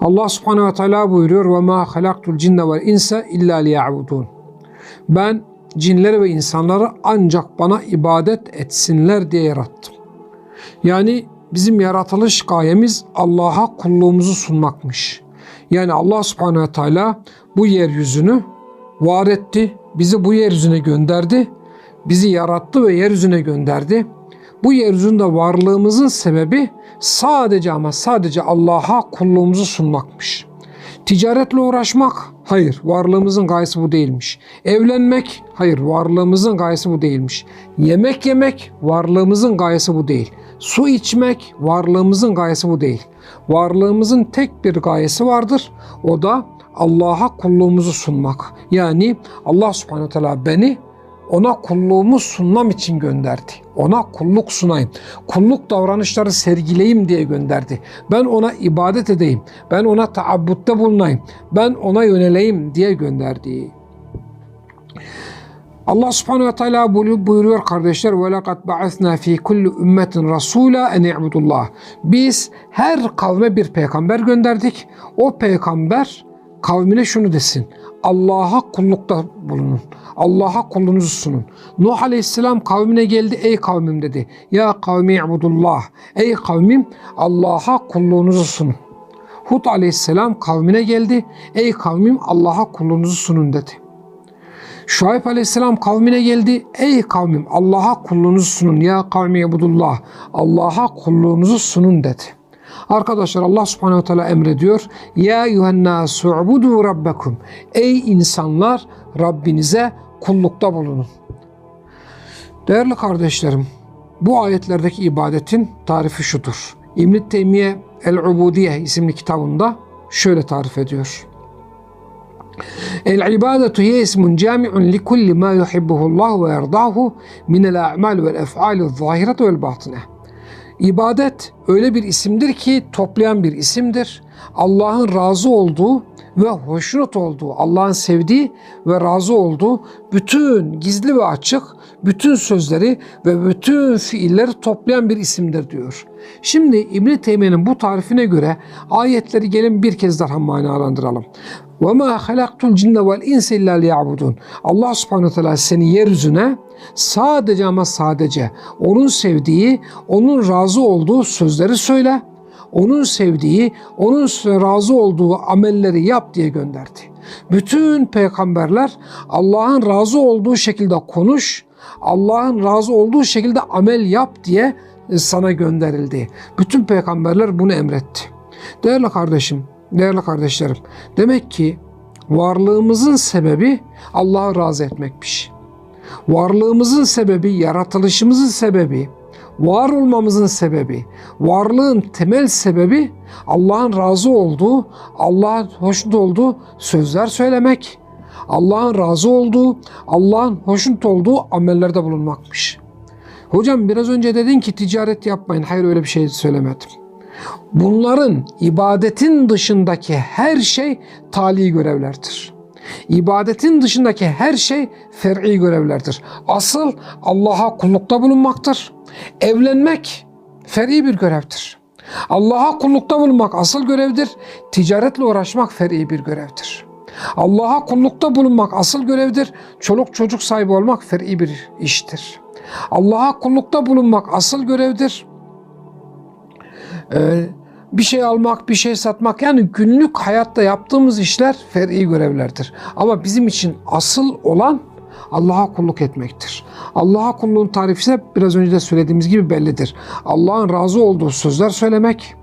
Allah subhanehu ve teala buyuruyor ve ma halaktul cinne vel insa illa liya'budun. Ben cinleri ve insanları ancak bana ibadet etsinler diye yarattım. Yani bizim yaratılış gayemiz Allah'a kulluğumuzu sunmakmış. Yani Allah subhanehu ve teala bu yeryüzünü var etti, bizi bu yeryüzüne gönderdi, bizi yarattı ve yeryüzüne gönderdi. Bu yeryüzünde varlığımızın sebebi sadece ama sadece Allah'a kulluğumuzu sunmakmış. Ticaretle uğraşmak, hayır varlığımızın gayesi bu değilmiş. Evlenmek, hayır varlığımızın gayesi bu değilmiş. Yemek yemek, varlığımızın gayesi bu değil. Su içmek, varlığımızın gayesi bu değil. Varlığımızın tek bir gayesi vardır. O da Allah'a kulluğumuzu sunmak. Yani Allah subhanahu teala beni ona kulluğumu sunmam için gönderdi. Ona kulluk sunayım. Kulluk davranışları sergileyim diye gönderdi. Ben ona ibadet edeyim. Ben ona taabbutta bulunayım. Ben ona yöneleyim diye gönderdi. Allah Subhanahu ve Teala buyuruyor kardeşler ve lekad ba'asna fi kulli ümmetin rasula en. Biz her kavme bir peygamber gönderdik. O peygamber kavmine şunu desin. Allah'a kullukta bulunun. Allah'a kulunuzu sunun. Nuh Aleyhisselam kavmine geldi. Ey kavmim dedi. Ya kavmi ibudullah. Ey kavmim Allah'a kulluğunuzu sunun. Hud Aleyhisselam kavmine geldi. Ey kavmim Allah'a kulluğunuzu sunun dedi. Şuayb Aleyhisselam kavmine geldi. Ey kavmim Allah'a kulluğunuzu sunun. Ya kavmi ibudullah. Allah'a kulluğunuzu sunun dedi. Arkadaşlar Allah subhanehu ve teala emrediyor. Ya yuhennâsû ubudu rabbekum. Ey insanlar Rabbinize kullukta bulunun. Değerli kardeşlerim, bu ayetlerdeki ibadetin tarifi şudur. İbn-i Teymiye El-Ubudiye isimli kitabında şöyle tarif ediyor. El-ibadetu hiye ismun cami'un li kulli ma yuhibbuhullah ve yerdahu minel a'mal vel ef'al zahirete vel batine. İbadet öyle bir isimdir ki toplayan bir isimdir. Allah'ın razı olduğu ve hoşnut olduğu, Allah'ın sevdiği ve razı olduğu bütün gizli ve açık, bütün sözleri ve bütün fiilleri toplayan bir isimdir diyor. Şimdi İbn Teymiye'nin bu tarifine göre ayetleri gelin bir kez daha manalandıralım. Ve ma halaktul cinne vel insa. Allah Subhanahu teala seni yeryüzüne sadece ama sadece onun sevdiği, onun razı olduğu sözleri söyle onun sevdiği, onun razı olduğu amelleri yap diye gönderdi. Bütün peygamberler Allah'ın razı olduğu şekilde konuş, Allah'ın razı olduğu şekilde amel yap diye sana gönderildi. Bütün peygamberler bunu emretti. Değerli kardeşim, değerli kardeşlerim, demek ki varlığımızın sebebi Allah'ı razı etmekmiş. Varlığımızın sebebi, yaratılışımızın sebebi, var olmamızın sebebi, varlığın temel sebebi Allah'ın razı olduğu, Allah'ın hoşnut olduğu sözler söylemek, Allah'ın razı olduğu, Allah'ın hoşnut olduğu amellerde bulunmakmış. Hocam biraz önce dedin ki ticaret yapmayın. Hayır öyle bir şey söylemedim. Bunların ibadetin dışındaki her şey tali görevlerdir. İbadetin dışındaki her şey fer'i görevlerdir. Asıl Allah'a kullukta bulunmaktır. Evlenmek fer'i bir görevdir. Allah'a kullukta bulunmak asıl görevdir. Ticaretle uğraşmak fer'i bir görevdir. Allah'a kullukta bulunmak asıl görevdir. Çoluk çocuk sahibi olmak fer'i bir iştir. Allah'a kullukta bulunmak asıl görevdir. Ee, bir şey almak, bir şey satmak yani günlük hayatta yaptığımız işler fer'i görevlerdir. Ama bizim için asıl olan Allah'a kulluk etmektir. Allah'a kulluğun tarifi ise biraz önce de söylediğimiz gibi bellidir. Allah'ın razı olduğu sözler söylemek,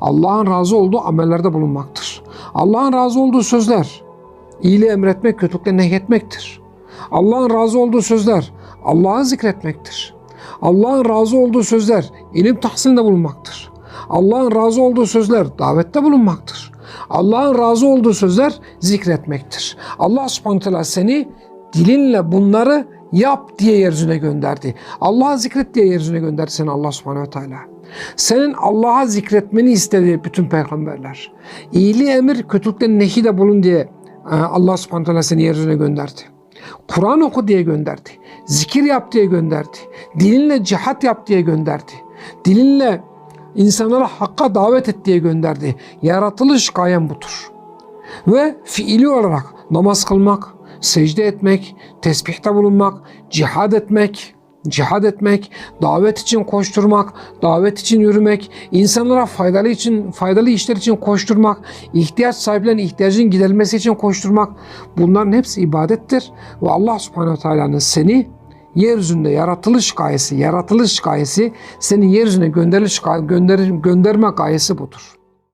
Allah'ın razı olduğu amellerde bulunmaktır. Allah'ın razı olduğu sözler, iyiliği emretmek, kötülükle nehyetmektir. Allah'ın razı olduğu sözler, Allah'ı zikretmektir. Allah'ın razı olduğu sözler, ilim tahsilinde bulunmaktır. Allah'ın razı olduğu sözler, davette bulunmaktır. Allah'ın razı olduğu sözler zikretmektir. Allah subhanahu seni dilinle bunları yap diye yeryüzüne gönderdi. Allah'a zikret diye yeryüzüne gönderdi seni Allah subhanehu ve teala. Senin Allah'a zikretmeni istedi bütün peygamberler. İyiliği emir, kötülükten nehi de bulun diye e, Allah subhanehu ve teala seni yeryüzüne gönderdi. Kur'an oku diye gönderdi. Zikir yap diye gönderdi. Dilinle cihat yap diye gönderdi. Dilinle insanlara hakka davet et diye gönderdi. Yaratılış gayem budur. Ve fiili olarak namaz kılmak, secde etmek, tesbihte bulunmak, cihad etmek, cihad etmek, davet için koşturmak, davet için yürümek, insanlara faydalı için faydalı işler için koşturmak, ihtiyaç sahiplerinin ihtiyacın giderilmesi için koşturmak bunların hepsi ibadettir ve Allah Subhanahu Teala'nın seni yeryüzünde yaratılış gayesi, yaratılış gayesi, seni yeryüzüne gönderiliş gönder, gönderme gayesi budur.